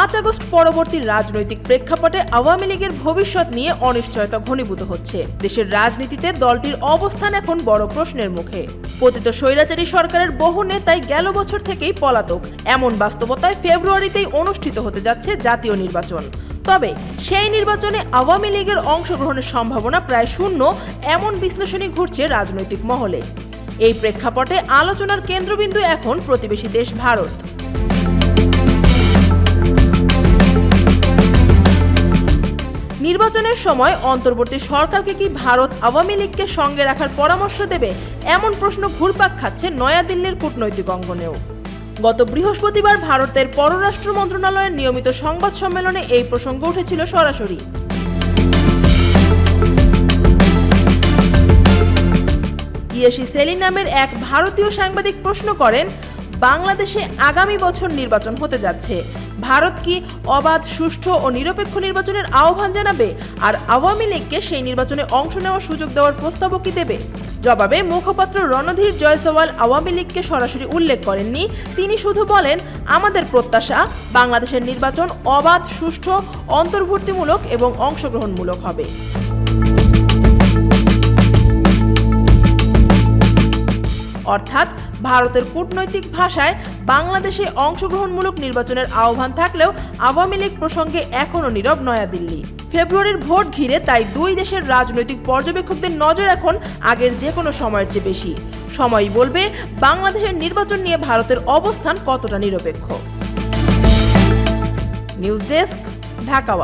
পাঁচ আগস্ট পরবর্তী রাজনৈতিক প্রেক্ষাপটে আওয়ামী লীগের ভবিষ্যৎ নিয়ে অনিশ্চয়তা ঘনীভূত হচ্ছে। দেশের রাজনীতিতে দলটির অবস্থান এখন বড় প্রশ্নের মুখে। পতিত স্বৈরাচারী সরকারের বহু নেতাই গেল বছর থেকেই পলাতক। এমন বাস্তবতায় ফেব্রুয়ারিতেই অনুষ্ঠিত হতে যাচ্ছে জাতীয় নির্বাচন। তবে সেই নির্বাচনে আওয়ামী লীগের অংশগ্রহণের সম্ভাবনা প্রায় শূন্য, এমন বিশ্লেষণই ঘুরছে রাজনৈতিক মহলে। এই প্রেক্ষাপটে আলোচনার কেন্দ্রবিন্দু এখন প্রতিবেশী দেশ ভারত। নির্বাচনের সময় অন্তর্বর্তী সরকারকে কি ভারত আওয়ামী লীগকে সঙ্গে রাখার পরামর্শ দেবে? এমন প্রশ্ন ঘুরপাক খাচ্ছে নয়াদিল্লির কূটনৈতিক অঙ্গনেও। গত বৃহস্পতিবার ভারতের পররাষ্ট্র মন্ত্রণালয়ের নিয়মিত সংবাদ সম্মেলনে এই প্রসঙ্গ উঠেছিল সরাসরি। ইয়েশি সেলিন নামের এক ভারতীয় সাংবাদিক প্রশ্ন করেন, বাংলাদেশে আগামী বছর নির্বাচন হতে যাচ্ছে। ভারত কি অবাধ, সুষ্ঠু ও নিরপেক্ষ নির্বাচনের আহ্বান জানাবে? আর আওয়ামী লীগকে সেই নির্বাচনে অংশ নেওয়ার সুযোগ দেওয়ার প্রস্তাবও কি দেবে? জবাবে মুখপাত্র রণধীর জয়সওয়াল আওয়ামী লীগকে সরাসরি উল্লেখ করেননি। তিনি শুধু বলেন, আমাদের প্রত্যাশা বাংলাদেশের নির্বাচন অবাধ, সুষ্ঠু, অন্তর্ভুক্তিমূলক এবং অংশগ্রহণমূলক হবে। অর্থাৎ ভারতের কূটনৈতিক ভাষায় বাংলাদেশে অংশগ্রহণমূলক নির্বাচনের আহ্বান থাকলেও আওয়ামী লীগ প্রসঙ্গে এখনও নীরব নয়াদিল্লি। ফেব্রুয়ারির ভোট ঘিরে তাই দুই দেশের রাজনৈতিক পর্যবেক্ষকদের নজর এখন আগের যে কোনো সময়ের চেয়ে বেশি। সময়ই বলবে বাংলাদেশের নির্বাচন নিয়ে ভারতের অবস্থান কতটা নিরপেক্ষ। News desk, Dhaka